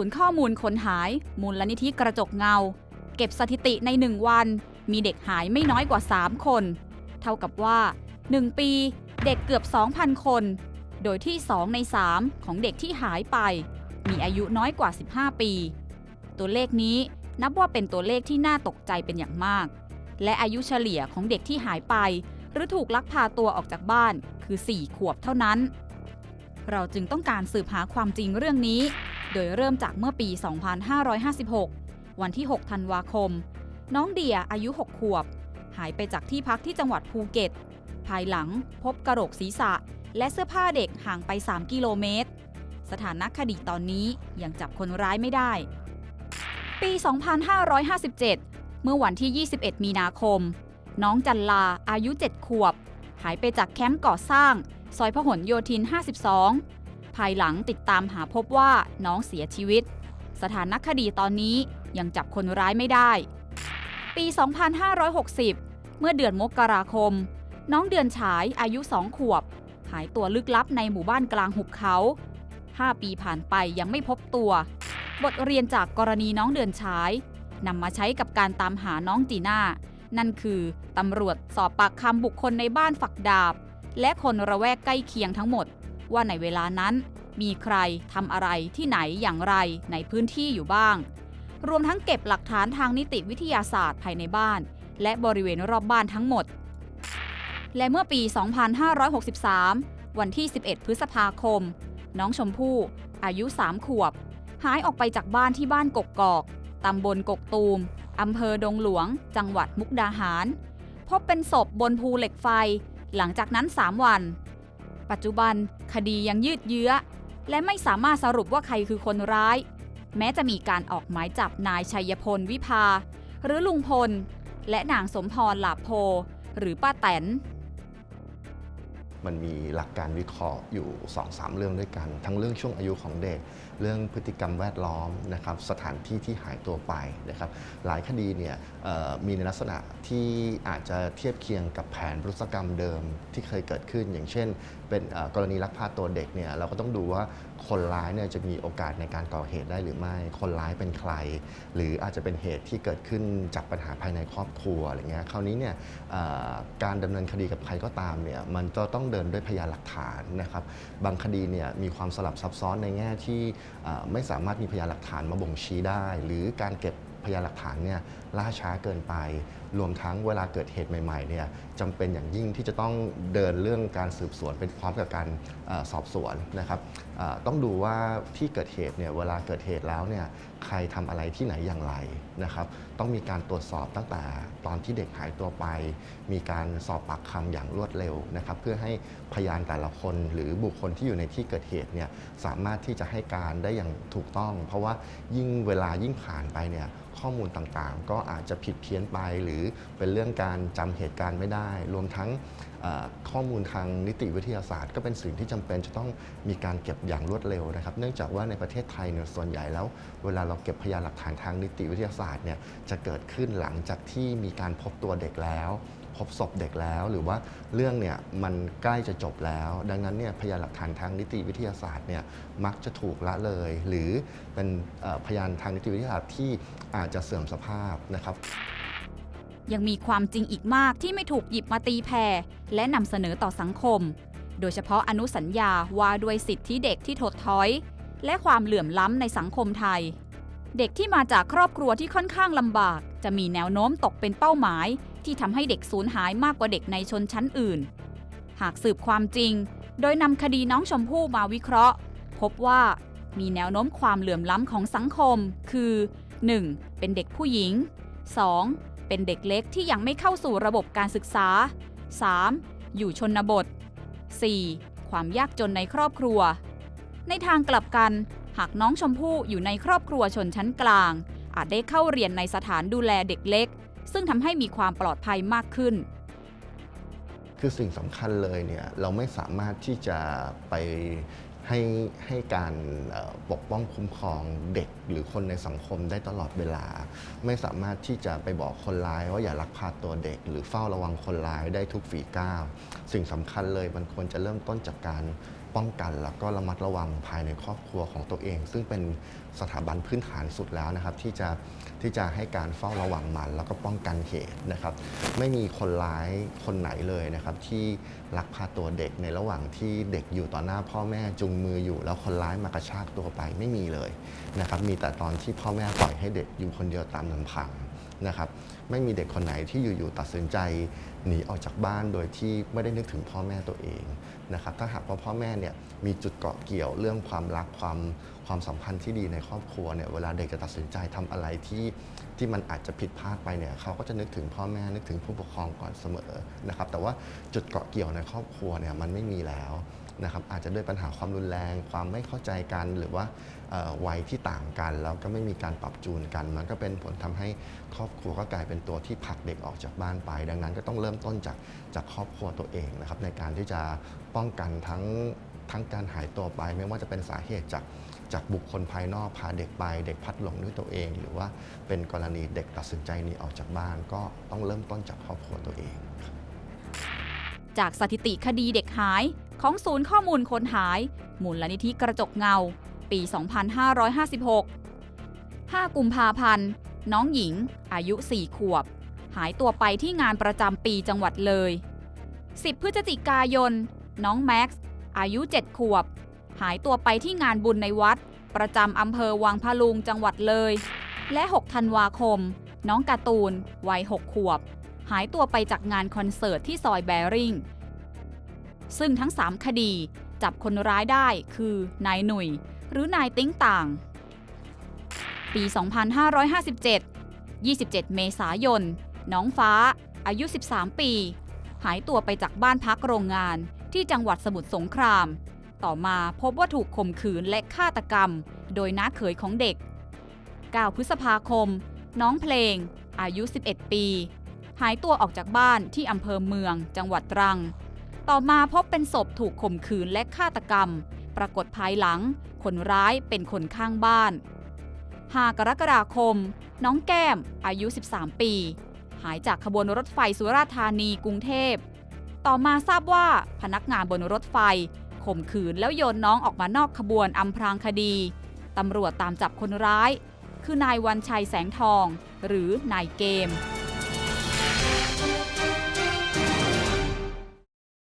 ศูนย์ข้อมูลคนหาย มูลนิธิกระจกเงา เก็บสถิติใน 1 วัน มีเด็กหายไม่น้อยกว่า 3 คน เท่ากับว่า 1 ปีเด็กเกือบ 2,000 คน โดยที่ 2 ใน 3 ของเด็กที่หายไป มีอายุน้อยกว่า 15 ปี ตัวเลขนี้นับว่าเป็นตัวเลขที่น่าตกใจเป็นอย่างมาก และอายุเฉลี่ยของเด็กที่หายไป หรือถูกลักพาตัวออกจากบ้านคือ 4 ขวบเท่านั้น เราจึงต้องการสืบหาความจริงเรื่องนี้ โดยเริ่มจากเมื่อปี 2556 วันที่ 6 ธันวาคม น้องเดียอายุ 6 ขวบ หายไปจากที่พักที่จังหวัดภูเก็ต ภายหลังพบกระโหลกศีรษะ และเสื้อผ้าเด็กห่างไป 3 กิโลเมตร สถานะคดีตอนนี้ยังจับคนร้ายไม่ได้ ปี 2557 เมื่อวันที่ 21 มีนาคม น้องจันลาอายุ 7 ขวบ หายไปจากแคมป์ก่อสร้าง ซอยพหลโยธิน 52 ภายหลังติดตามหาพบว่าน้องเสียชีวิต สถานคดีตอนนี้ยังจับคนร้ายไม่ได้ ปี 2560 เมื่อเดือนมกราคม น้องเดือนฉายอายุ2ขวบ หายตัวลึกลับในหมู่บ้านกลางหุบเขา 5 ปีผ่านไปยังไม่พบตัว บทเรียนจากกรณีน้องเดือนฉายนำมาใช้กับการตามหาน้องจีน่า นั่นคือตำรวจสอบปากคำบุคคลในบ้านฝักดาบ และคนระแวกใกล้เคียงทั้งหมด ว่าในเวลานั้น มีใครทำอะไรที่ไหนอย่างไรในพื้นที่อยู่บ้าง รวมทั้งเก็บหลักฐานทางนิติวิทยาศาสตร์ภายในบ้าน และบริเวณรอบบ้านทั้งหมด และเมื่อปี 2563 วันที่ 11 พฤษภาคม น้องชมพู่ อายุ 3 ขวบ หายออกไปจากบ้านที่บ้านกกกอกตำบลกกตูมอำเภอดงหลวง จังหวัดมุกดาหาร พบเป็นศพบนภูเหล็กไฟ หลังจากนั้น 3 วัน ปัจจุบันคดียังยืดเยื้อ และไม่สามารถสรุปว่าใครคือคนร้าย แม้จะมีการออกหมายจับนายชัยพลวิภา หรือลุงพล และนางสมพรหลาโพ หรือป้าแตนมันมีหลักการวิเคราะห์อยู่2อสเรื่องด้วยกัน ทั้งเรื่องช่วงอายุของเด็ก เรื่องพฤติกรรมแวดล้อมนะครับสถานที่ที่หายตัวไปนะครับหลายคดีเนี่ยมีในลักษณะที่อาจจะเทียบเคียงกับแผนรุษกรรมเดิมที่เคยเกิดขึ้น อย่างเช่น เป็นกรณีลักพาตัวเด็กเนี่ยเราก็ต้องดูว่าคนร้ายเนี่ยจะมีโอกาสในการก่อเหตุได้หรือไม่ คนร้ายเป็นใคร หรืออาจจะเป็นเหตุที่เกิดขึ้นจากปัญหาภายในครอบครัวอะไรเงี้ยคราวนี้เนี่ยการดำเนินคดีกับใครก็ตามเนี่ยมันก็ต้องเดินด้วยพยานหลักฐานนะครับบางคดีเนี่ยมีความสลับซับซ้อนในแง่ที่ไม่สามารถมีพยานหลักฐานมาบ่งชี้ได้ หรือการเก็บพยานหลักฐานเนี่ยล่าช้าเกินไป รวมทั้งเวลาเกิดเหตุใหม่ๆเนี่ยจำเป็นอย่างยิ่งที่จะต้องเดินเรื่องการสืบสวนเป็นพร้อมกับการอสอบสวนนะครับต้องดูว่าที่เกิดเหตุเนี่ยเวลาเกิดเหตุแล้วเนี่ยใครทำอะไรที่ไหนอย่างไรนะครับ ต้องมีการตรวจสอบตั้งแต่ตอนที่เด็กหายตัวไป มีการสอบปากคำอย่างรวดเร็วนะครับ เพื่อให้พยานแต่ละคนหรือบุคคลที่อยู่ในที่เกิดเหตุเนี่ยสามารถที่จะให้การได้อย่างถูกต้อง เพราะว่ายิ่งเวลายิ่งผ่านไปเนี่ยข้อมูลต่างๆ ก็อาจจะผิดเพี้ยนไป หรือเป็นเรื่องการจำเหตุการณ์ไม่ได้ รวมทั้งข้อมูลทางนิติวิทยาศาสตร์ ก็เป็นสิ่งที่จำเป็นจะต้องมีการเก็บอย่างรวดเร็วนะครับ เนื่องจากว่าในประเทศไทยเนี่ยส่วนใหญ่แล้ว เวลาเราเก็บพยานหลักฐานทางนิติวิทยาศาสตร์เนี่ยจะเกิดขึ้นหลังจากที่มีการพบตัวเด็กแล้วพบศพเด็กแล้วหรือว่าเรื่องเนี่ยมันใกล้จะจบแล้ว ดังนั้นเนี่ยพยานหลักฐานทางนิติวิทยาศาสตร์เนี่ยมักจะถูกละเลย หรือเป็นพยานทางนิติวิทยาศาสตร์ที่อาจจะเสื่อมสภาพนะครับ ยังมีความจริงอีกมากที่ไม่ถูกหยิบมาตีแผ่และนำเสนอต่อสังคม โดยเฉพาะอนุสัญญาว่าด้วยสิทธิเด็กที่ถดถอย และความเหลื่อมล้ำในสังคมไทย เด็กที่มาจากครอบครัวที่ค่อนข้างลำบาก จะมีแนวโน้มตกเป็นเป้าหมาย ที่ทำให้เด็กสูญหายมากกว่าเด็กในชนชั้นอื่น หากสืบความจริง โดยนำคดีน้องชมพู่มาวิเคราะห์ พบว่ามีแนวโน้มความเหลื่อมล้ำของสังคม คือ 1. เป็นเด็กผู้หญิง 2. เป็นเด็กเล็กที่ยังไม่เข้าสู่ระบบการศึกษา 3. อยู่ชนบท 4. ความยากจนในครอบครัว ในทางกลับกัน หากน้องชมพู่อยู่ในครอบครัวชนชั้นกลาง อาจได้เข้าเรียนในสถานดูแลเด็กเล็ก ซึ่งทำให้มีความปลอดภัยมากขึ้น คือสิ่งสำคัญเลยเนี่ยเราไม่สามารถที่จะไป ให้ให้การปกป้องคุ้มครองเด็กหรือคนในสังคมได้ตลอดเวลา ไม่สามารถที่จะไปบอกคนร้ายว่าอย่าลักพาตัวเด็ก หรือเฝ้าระวังคนร้ายได้ทุกฝีก้าว สิ่งสำคัญเลยมันควรจะเริ่มต้นจากการ ป้องกันแล้วก็ระมัดระวังภายในครอบครัวของตัวเอง ซึ่งเป็นสถาบันพื้นฐานสุดแล้วนะครับ ที่จะที่จะให้การเฝ้าระวังมัน แล้วก็ป้องกันเหตุนะครับ ไม่มีคนร้ายคนไหนเลยนะครับ ที่ลักพาตัวเด็กในระหว่างที่เด็กอยู่ต่อหน้าพ่อแม่จุงมืออยู่ แล้วคนร้ายมากระชากตัวไปไม่มีเลยนะครับ มีแต่ตอนที่พ่อแม่ปล่อยให้เด็กอยู่คนเดียวตามลำพัง นะครับไม่มีเด็กคนไหนที่อยู่ๆตัดสินใจหนีออกจากบ้านโดยที่ไม่ได้นึกถึงพ่อแม่ตัวเองนะครับถ้าหากว่าพ่อแม่เนี่ยมีจุดเกาะเกี่ยวเรื่องความรักความความสัมพันธ์ที่ดีในครอบครัวเนี่ยเวลาเด็กจะตัดสินใจทำอะไรที่ที่มันอาจจะผิดพลาดไปเนี่ยเขาก็จะนึกถึงพ่อแม่นึกถึงผู้ปกครองก่อนเสมอนะครับแต่ว่าจุดเกาะเกี่ยวในครอบครัวเนี่ยมันไม่มีแล้ว นะครับอาจจะด้วยปัญหาความรุนแรง ความไม่เข้าใจกัน หรือว่าวัยที่ต่างกัน แล้วก็ไม่มีการปรับจูนกัน มันก็เป็นผลทำให้ครอบครัวก็กลายเป็นตัวที่ผลักเด็กออกจากบ้านไป ดังนั้นก็ต้องเริ่มต้นจากจากครอบครัวตัวเองนะครับในการที่จะป้องกันทั้งทั้งการหายตัวไป ไม่ว่าจะเป็นสาเหตุจากจากบุคคลภายนอกพาเด็กไป เด็กพัดหลงด้วยตัวเอง หรือว่าเป็นกรณีเด็กตัดสินใจหนีออกจากบ้าน ก็ต้องเริ่มต้นจากครอบครัวตัวเอง จากสถิติคดีเด็กหาย ของศูนย์ข้อมูลคนหาย มูลนิธิกระจกเงา ปี 2556 5 กุมภาพันธ์ น้องหญิง อายุ 4 ขวบ หายตัวไปที่งานประจำปีจังหวัดเลย 10 พฤศจิกายน น้องแม็กซ์ อายุ 7 ขวบ หายตัวไปที่งานบุญในวัด ประจำอำเภอวังพะลุงจังหวัดเลย และ 6 ธันวาคม น้องการ์ตูน วัย 6 ขวบ หายตัวไปจากงานคอนเสิร์ตที่ซอยแบริ่ง ซึ่งทั้ง 3 คดีจับคนร้ายได้คือนายหนุ่ย หรือนายติ้งต่าง ปี 2557 27 เมษายน น้องฟ้า อายุ 13 ปี หายตัวไปจากบ้านพักโรงงานที่จังหวัดสมุทรสงคราม ต่อมาพบว่าถูกข่มขืนและฆาตกรรม โดยน้าเขยของเด็ก 9 พฤษภาคม น้องเพลง อายุ 11 ปี หายตัวออกจากบ้านที่อำเภอเมือง จังหวัดตรัง ต่อมาพบเป็นศพถูกข่มขืนและฆาตกรรม ปรากฏภายหลัง คนร้ายเป็นคนข้างบ้าน 5 กรกฎาคม น้องแก้ม อายุ 13 ปี หายจากขบวนรถไฟสุราษฎร์ธานีกรุงเทพ ต่อมาทราบว่าพนักงานบนรถไฟข่มขืนแล้วโยนน้องออกมานอกขบวนอำพรางคดี ตำรวจตามจับคนร้าย คือนายวันชัยแสงทอง หรือนายเกม